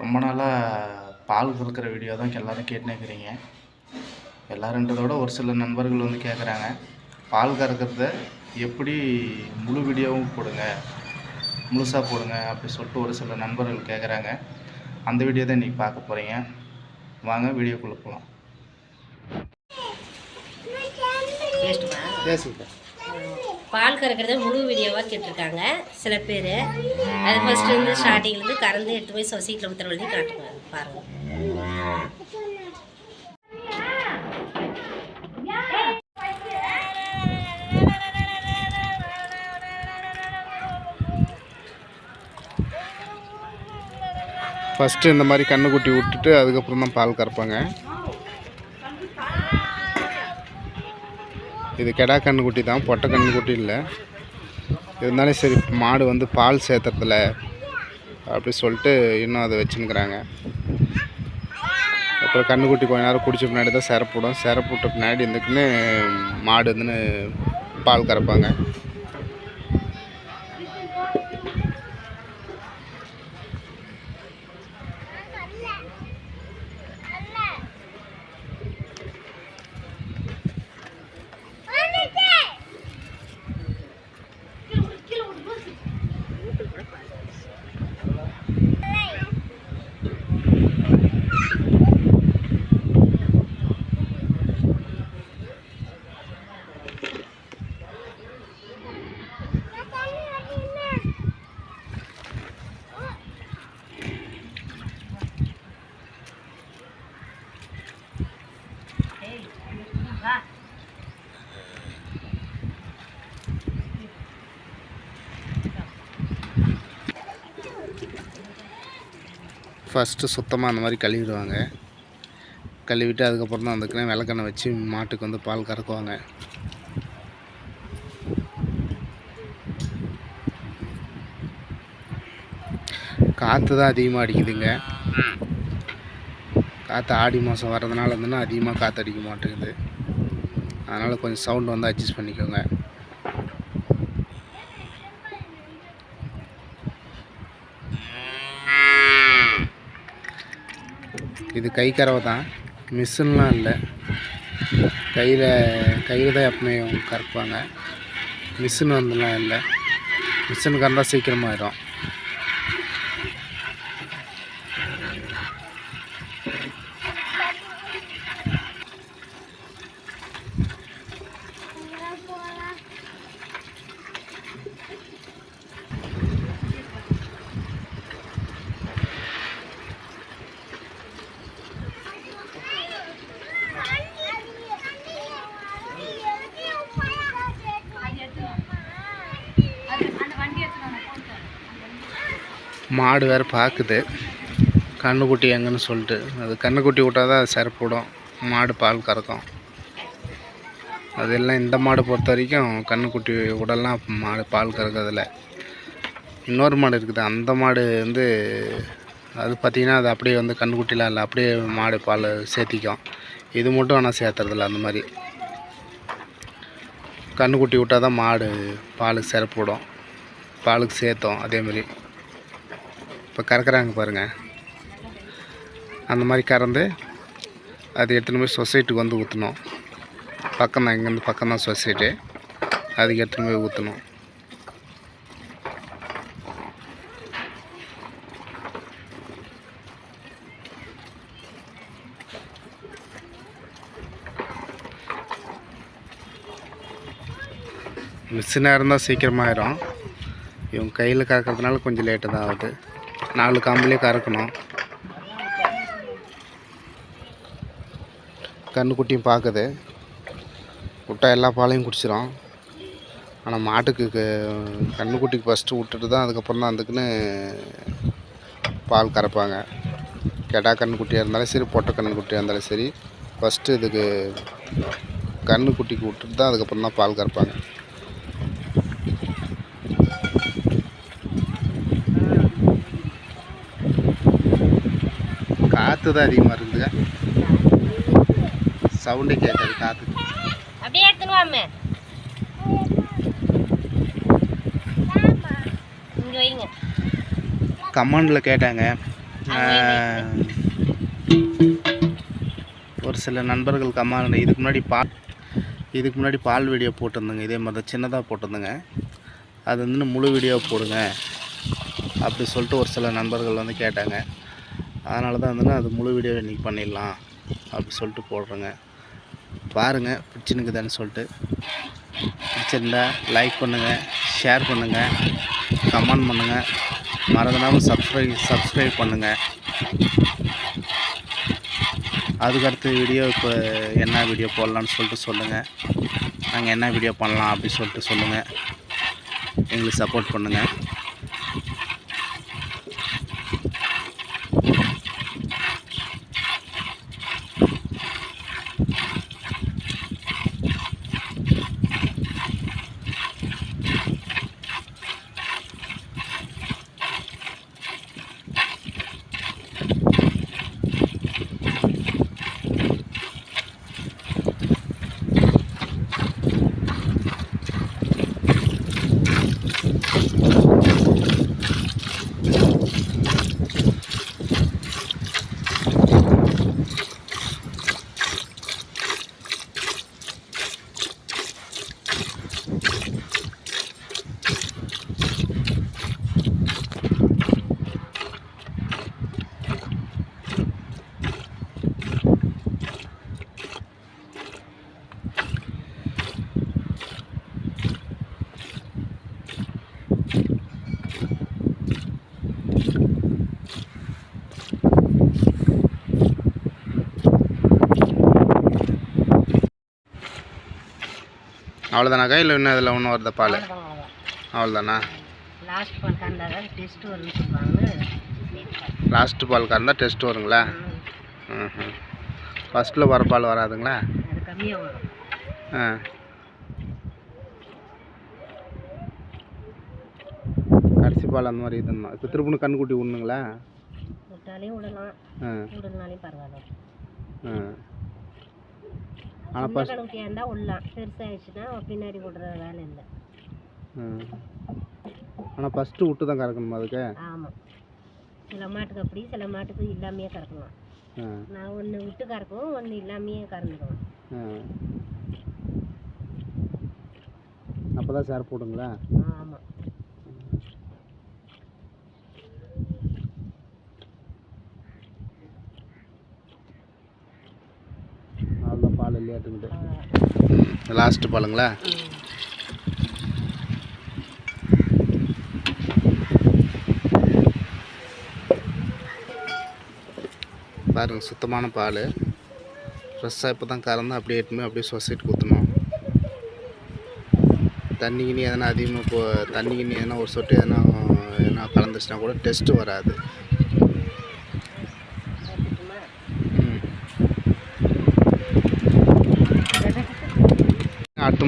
ரொம்ப நாளாக பால் கறக்கிற வீடியோ தான் எல்லோரும் கேட்டுனே இருக்கிறீங்க எல்லாருன்றதோட ஒரு சில நண்பர்கள் வந்து கேட்குறாங்க பால் கறக்கிறத எப்படி முழு வீடியோவும் போடுங்க முழுசாக போடுங்க அப்படி சொல்லிட்டு ஒரு சில நண்பர்கள் கேட்குறாங்க அந்த வீடியோ தான் இன்றைக்கி பார்க்க போகிறீங்க வாங்க வீடியோக்குள்ளே போகலாம் பேசுங்க பால் கறக்கிறத முழு வீடியோவாக கேட்டிருக்காங்க. சில பேர். அது ஃபஸ்ட்டு வந்து ஸ்டார்டிங்லேருந்து கறந்து எடுத்து போய் சொசைட்டியில் ஊற்றுற வழி காட்டுங்க பாருங்கள் ஃபஸ்ட்டு இந்த மாதிரி கண்ணுக்குட்டி விட்டுட்டு அதுக்கப்புறம் தான் பால் கறப்பாங்க. இது கெடா கண்ணுக்குட்டி தான் பொட்டை கண்ணுக்குட்டி இல்லை. இருந்தாலும் சரி மாடு வந்து பால் சேர்த்துறதில்ல அப்படி சொல்லிட்டு இன்னும் அதை வச்சுன்னுக்குறாங்க. அப்புறம் கண்ணுக்குட்டி கொஞ்ச நேரம் குடிச்ச பின்னாடி தான் சிறப்புடும் சிறப்பு விட்ட பின்னாடி இருந்துக்குன்னு மாடு இருந்துன்னு பால் கறப்பாங்க. ஃபஸ்ட்டு சுத்தமாக அந்த மாதிரி கழுவிடுவாங்க. கழுவிட்டு அதுக்கப்புறம் தான் அதுக்குன்னு விளக்கெண்ணெய் வச்சு மாட்டுக்கு வந்து பால் கறக்குவாங்க. காற்று தான் அதிகமாக அடிக்குதுங்க. காற்று ஆடி மாதம் வர்றதுனால இருந்துன்னா அதிகமாக காற்று அடிக்க மாட்டேங்குது. அதனால் கொஞ்சம் சவுண்டு வந்து அட்ஜஸ்ட் பண்ணிக்கோங்க. இது கை கறவை தான். மிஷின்லாம் இல்லை. கையில் கையில் தான் எப்பவுமே கறப்பாங்க. மிஷின் வந்துலாம் இல்லை. மிஷின் கறந்தால் சீக்கிரமாயிடும். மாடு வேறு பார்க்குது கண்ணுக்குட்டி எங்கன்னு சொல்லிட்டு. அது கண்ணுக்குட்டி விட்டால் தான் அது சிறப்புடும் மாடு பால் கறக்கும். அதெல்லாம் இந்த மாடு பொறுத்த வரைக்கும் கண்ணுக்குட்டி விடலாம் மாடு பால் கறக்கிறதுல இன்னொரு மாடு இருக்குது. அந்த மாடு வந்து அது பார்த்திங்கன்னா அது அப்படியே வந்து கண்ணுக்குட்டிலாம் இல்லை. அப்படியே மாடு பால் சேர்த்திக்கும். இது மட்டும் ஆனால் சேர்த்துறதில்ல அந்த மாதிரி. கண்ணுக்குட்டி விட்டால் தான் மாடு பாலுக்கு சிறப்பு விடும் பாலுக்கு சேர்த்தோம் அதேமாரி இப்போ கறக்குறாங்க பாருங்கள் அந்த மாதிரி கறந்து அது எடுத்துன்னு போய் சொசைட்டிக்கு வந்து ஊற்றணும் பக்கம் தான் இங்கேருந்து பக்கம் தான் சொசைட்டி. அதுக்கு எடுத்துன்னு போய் ஊற்றணும் மிஷினாக இருந்தால் சீக்கிரமாயிரும். இவங்க கையில் கறக்கிறதுனால கொஞ்சம் லேட்டு தான் ஆகுது. நாலு காம்புலேயே கறக்கணும். கண்ணுக்குட்டியும் பார்க்குது விட்டா எல்லா பாலையும் குடிச்சிடும் ஆனால் மாட்டுக்கு க- கன்றுக்குட்டிக்கு ஃபஸ்ட்டு விட்டுட்டு தான் அதுக்கப்புறம் தான் அதுக்குன்னு பால் கறப்பாங்க. கெடா கன்றுக்குட்டியாக இருந்தாலும் சரி பொட்டை கன்றுக்குட்டியாக இருந்தாலும் சரி ஃபஸ்ட்டு இதுக்கு கன்றுக்குட்டிக்கு விட்டுட்டு தான் அதுக்கப்புறம் தான் பால் கறப்பாங்க. காற்று தான் அதிகமாக இருக்குதுங்க சவுண்டே கேட்காது காற்று அப்படியே எடுத்துன்னு வாமே இங்கே வைங்க. கமெண்டில் கேட்டாங்க. ஒரு சில நண்பர்கள் கம்மாங்க இதுக்கு முன்னாடி பால் இதுக்கு முன்னாடி பால் வீடியோ போட்டிருந்தேங்க. இதே மாதிரி தான் சின்னதாக போட்டிருந்தேங்க. அது வந்து முழு வீடியோ போடுங்க. அப்படி சொல்லிட்டு ஒரு சில நண்பர்கள் வந்து கேட்டாங்க. அதனால தான் வந்து அது முழு வீடியோ இன்றைக்கி பண்ணிடலாம் அப்படி சொல்லிட்டு போடுறேங்க. பாருங்கள் பிடிச்சினுக்குதான்னு சொல்லிட்டு. பிடிச்சிருந்தா லைக் பண்ணுங்கள் ஷேர் பண்ணுங்கள் கமெண்ட் பண்ணுங்கள் மறந்துடாமல் சப்ஸ்கிரைப் சப்ஸ்கிரைப் பண்ணுங்கள் அதுக்கடுத்த வீடியோ இப்போ என்ன வீடியோ போடலான்னு சொல்லிட்டு சொல்லுங்கள் நாங்கள் என்ன வீடியோ பண்ணலாம் அப்படி சொல்லிட்டு சொல்லுங்கள் எங்களுக்கு சப்போர்ட் பண்ணுங்கள் அவ்வளோதானாக்கா இல்லை இன்னும் அதில் ஒன்றும் வருதா பால்? அவ்வளோதானா லாஸ்ட் பால் கறந்தாதான் டெஸ்ட் வரும்னு சொல்லுவாங்க லாஸ்ட்டு பால் கறந்தால் டெஸ்ட் வருங்களா? ம். ஃபஸ்ட்டில் வர பால் வராதுங்களா? ஆ. கடைசி பால் அந்த மாதிரி இதுமா இப்போ திருப்பணும் கண்ணுக்குட்டி விடணுங்களா விட்டாலையும் விடலாம் ஆ. விடலனாலையும் பரவாயில்ல. ஆ. ஆனால் ஃபஸ்ட் கணக்குட்டியாக இருந்தால் விடலாம் பெருசாகிடுச்சுன்னா பின்னாடி விடுற வேலை இல்லை. ஆனால் ஃபஸ்ட்டு விட்டு தான் கறக்கணுமா அதுக்கு? ஆமாம் சில மாட்டுக்கு அப்படி சில மாட்டுக்கு இல்லாமையே கறக்கலாம். நான் ஒன்று விட்டு கறக்கும் ஒன்று இல்லாமையே கறந்துடுவேன் அப்போ தான் சேர் போடுங்களா ஆமாம் அவ்வளோதான் பால் இல்லையாட்டுங்கிட்டு லாஸ்ட்டு பாலுங்களா? பாருங்க சுத்தமான பால். ஃப்ரெஷ்ஷாக இப்போ தான் கறந்து அப்படியே எட்டுமே அப்படியே சொசைட்டி ஊற்றணும் தண்ணி கிண்ணி எதனா அதிகமாக இப்போ தண்ணி கிண்ணி எதனா ஒரு சொட்டு எதனா எதனா கலந்துச்சுன்னா கூட டெஸ்ட்டு வராது.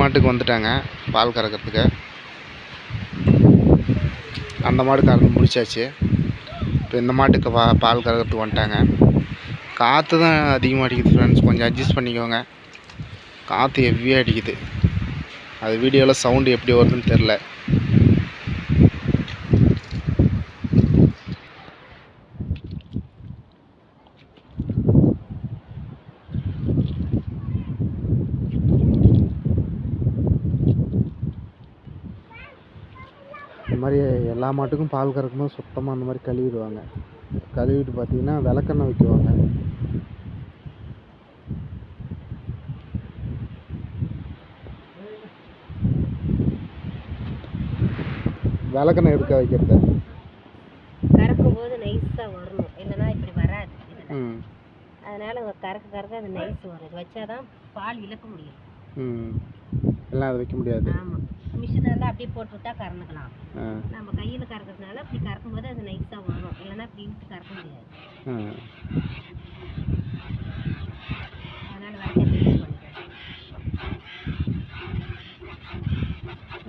மாட்டுக்கு வந்துட்டாங்க பால் கறக்கிறதுக்கு. அந்த மாடு கறந்து முடிச்சாச்சு. இப்போ இந்த மாட்டுக்கு பா பால் கறக்கிறதுக்கு வந்துட்டாங்க. காற்று தான் அதிகமாக அடிக்குது ஃப்ரெண்ட்ஸ் கொஞ்சம் அட்ஜஸ்ட் பண்ணிக்கோங்க. காற்று ஹெவியாக அடிக்குது. அது வீடியோவில் சவுண்டு எப்படி வருதுன்னு தெரில இந்த மாதிரி எல்லா மாட்டுக்கும் பால் கறக்கும்போது சுத்தமாக அந்த மாதிரி கழுவிடுவாங்க. கழுவிட்டு பார்த்தீங்கன்னா விளக்கெண்ணெய் வைக்குவாங்க. விளக்கெண்ணெய் எடுக்க வைக்கிறது? கறக்கும் போது நைஸாக வரணும். இல்லைன்னா இப்படி வராது. அதனால் கறக்க கறக்க அது நைஸ் வரும். இது வச்சாதான் பால் இழக்க முடியும். ம். எல்லாம் அதை வைக்க முடியாது. ஆமாம் மிஷின் அப்படியே போட்டு விட்டா கறந்துக்கலாம் நம்ம கையில் கறக்கிறதுனால அப்படி கறக்கும் போது அது நைஸாக வரும். இல்லைன்னா இப்படி இழுத்து கறக்க முடியாது. அதனால் வரைக்கும் யூஸ் பண்ணிக்கிறேன்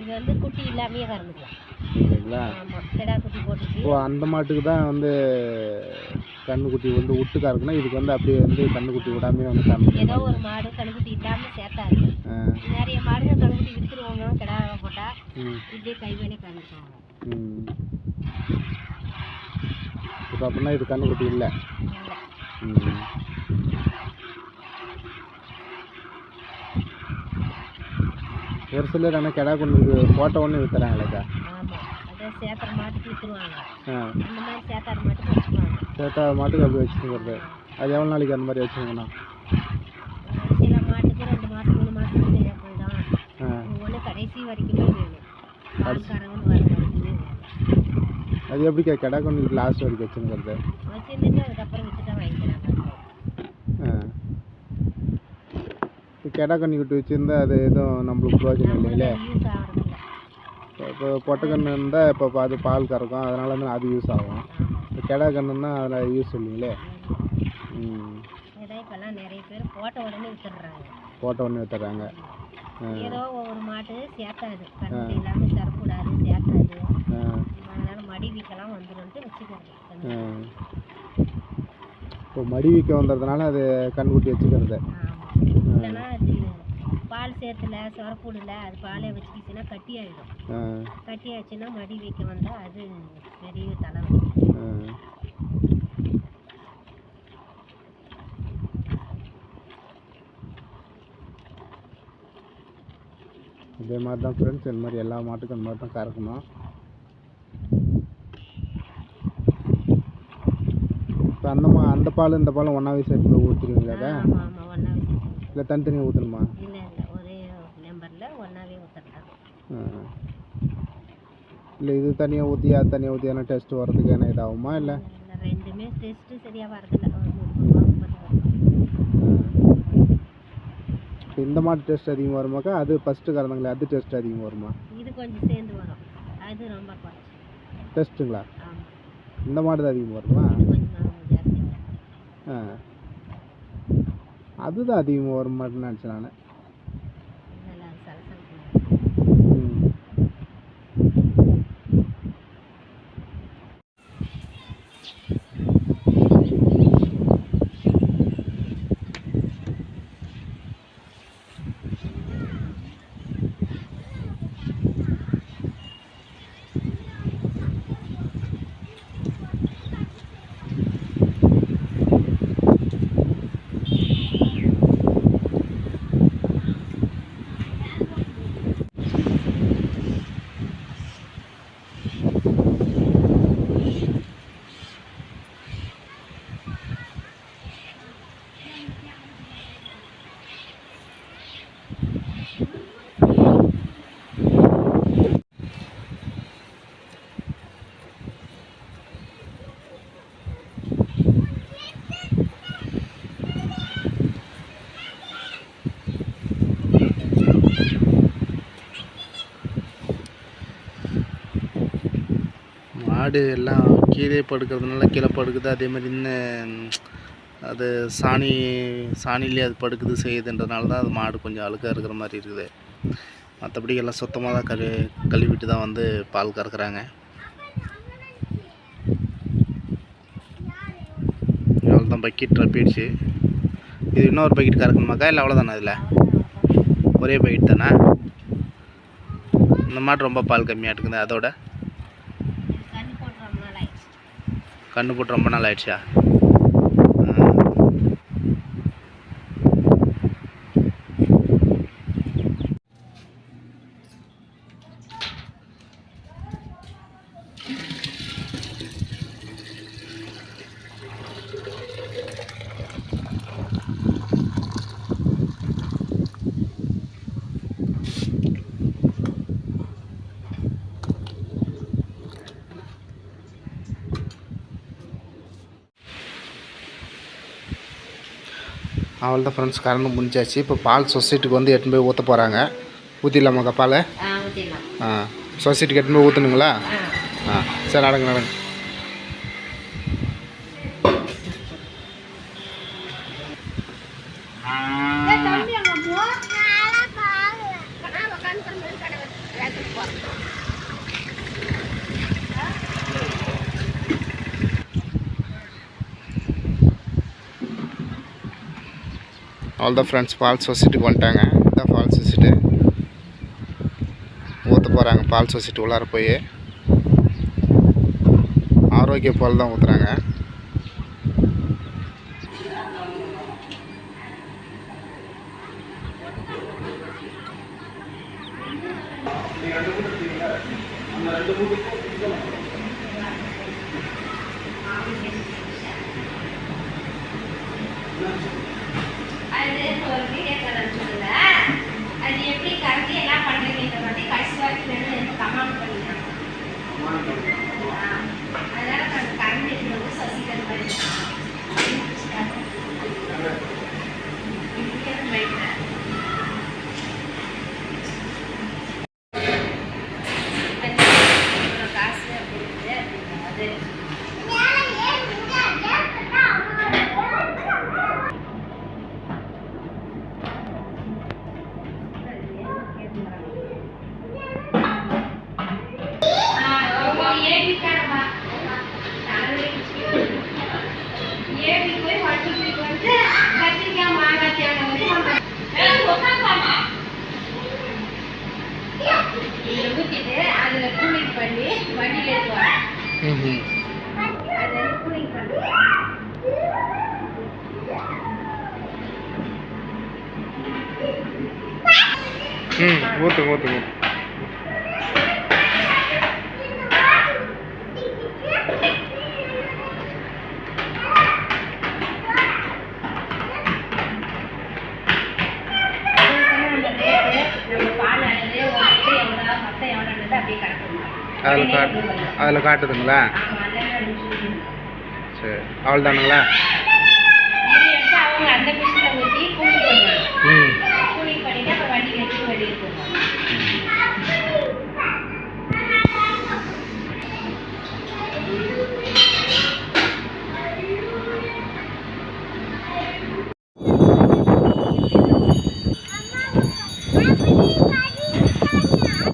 இது வந்து குட்டி இல்லாமையே கறந்துக்கலாம். ஓ அந்த மாட்டுக்கு தான் வந்து கண்ணுக்குட்டி வந்து விட்டு கறக்குனா இதுக்கு வந்து அப்படியே வந்து கண்ணுக்குட்டி விடாமே வந்து ஏதோ ஒரு மாடு கணுக்குட்டி இல்லாமல் நிறைய மாடுங்க கணுக்குட்டி விற்றுருவாங்க கிடா போட்டால் இப்படியே கை வேலையே கறந்துக்குவாங்க ம். இப்போ அப்படின்னா இது கண்ணுக்குட்டி இல்லை? ஒரு சிலர் ஆனால் கிடா கொண்டு போட்ட ஒன்று விற்றுறாங்களேக்கா சேத்திர மாட்டுக்கு விற்றுருவாங்க அந்த மாதிரி சேத்தாடு மாட்டுக்கு வச்சுக்குவாங்க. சேத்தா மாட்டுக்கு அப்படி வச்சுக்கிறது. அது எவ்வளோ நாளைக்கு அந்த மாதிரி வச்சுக்கணும் சில மாட்டுக்கு ரெண்டு மாதம் மூணு மாதத்துக்கு சரியாக போயிடும் ஆ ஒன்று கடைசி வரைக்குமே வேணும். பால்காரங்கன்னு வர வரைக்குமே வேணும் அது எப்படிக்கா கிடா கொண்டு லாஸ்ட் வரைக்கும் வச்சுங்கிறது வச்சுருந்துட்டு அதுக்கப்புறம் தான் வாங்கிக்கிறாங்க கிடா கண்ணி விட்டு வச்சுருந்தா அது எதுவும் நம்மளுக்கு பிரயோஜனம் இல்லைங்களே? இப்போ இப்போ பொட்டக்கன்று இருந்தால் இப்போ அது பால் கறக்கும் அதனால வந்து அது யூஸ் ஆகும். இப்போ கிடா கண்ணுன்னா அதில் யூஸ் இல்லைங்களே? ம். நிறைய பேர் போட்ட உடனே வித்துடுறாங்க. போட்ட உடனே வித்துறாங்க ஆ ஏதோ ஒவ்வொரு மாட்டு சேர்த்தாது கண்டு இல்லாமல் சரக்கூடாது சேர்த்தாது அதனால மடி வீக்கெல்லாம் வந்துடும்ட்டு வச்சுக்கிறது. இப்போ மடி வீக்க வந்ததுனால அது கண்குட்டி வச்சுக்கிறது. இல்லைன்னா பால் சேர்த்துல சொரக்கூடல அது பாலே வச்சுக்கிச்சுன்னா கட்டி ஆகிடும் கட்டி ஆச்சுன்னா மடி வீக்க வந்தால் அது பெரிய தலை இதே மாதிரி தான் ஃப்ரெண்ட்ஸ் இந்த மாதிரி எல்லா மாட்டுக்கும் இந்த மாதிரி தான் கறக்கணும் இப்போ அந்த மா அந்த பால் இந்த பாலும் ஒன்றாவே சேர்த்து ஆமாம் ஒன்றாவே இல்லை தனித்தனியாக ஊற்றணுமா இல்லை இது தனியாக ஊற்றி அது தனியாக ஊற்றி எதனா டெஸ்ட் வர்றதுக்கு என்ன இதாகுமா இல்லை? இல்லை ரெண்டுமே டெஸ்ட்டு சரியாக வரதில்ல இந்த மாட்டு டெஸ்ட் அதிகமாக வருமாக்கா? அது ஃபஸ்ட்டு கறந்தாங்களே அது டெஸ்ட் அதிகமாக வருமா? இது கொஞ்சம் சேர்ந்து வரும். அது ரொம்ப டெஸ்ட்டுங்களா இந்த மாடு தான் அதிகமாக வருமா? ஆ. அதுதான் அதிகமாக வர மாட்டேன்னு நினச்சேன் நான். மாடு எல்லாம் கீழே படுக்கிறதுனால கீழே படுக்குது. அதே மாதிரி இன்னும் அது சாணி சாணிலேயே அது படுக்குது செய்யுதுன்றதுனால தான் அது மாடு கொஞ்சம் அழுக்காக இருக்கிற மாதிரி இருக்குது. மற்றபடி எல்லாம் சுத்தமாக தான் கழு கழுவிட்டு தான் வந்து பால் கறக்குறாங்க. அவ்வளோ தான் பக்கெட் ரப்பிடுச்சு இது இன்னொரு பக்கெட் கறக்கணுமாக்கா? இல்லை அவ்வளோதானே அதில் ஒரே பக்கெட் தானே? இந்த மாடு ரொம்ப பால் கம்மியாக இருக்குது அதோட கண்ணு போட்டு ரொம்ப நாள் ஆயிடுச்சு கண்ணு போட்டு ரொம்ப நாள் ஆயிடுச்சா Thank you. அவள் தான் ஃப்ரெண்ட்ஸ் கறந்து முடிஞ்சாச்சு. இப்போ பால் சொசைட்டிக்கு வந்து எட்டுன்னு போய் ஊற்ற போகிறாங்க ஊற்றிடலாமாக்கா பால் ஆ சொசைட்டிக்கு எட்டுன்னு போய் ஊற்றணுங்களா ஆ சரி நடங்க நடங்க. அவ்வளோ தான் ஃப்ரெண்ட்ஸ் ஃபால்ஸ் சொசைட்டிக்கு வந்துட்டாங்க. இதான் ஃபால்ஸ் சொசைட்டி ஊற்ற போகிறாங்க பால் சொசைட்டி உள்ளார போய். ஆரோக்கிய பால் தான் ஊற்றுறாங்க ம் ஊற்றுங்க ஊற்றுங்க அப்படியே கிடக்கும். அதில் காட்டு அதில் காட்டுதுங்களா? சரி அவ்வளோதானுங்களா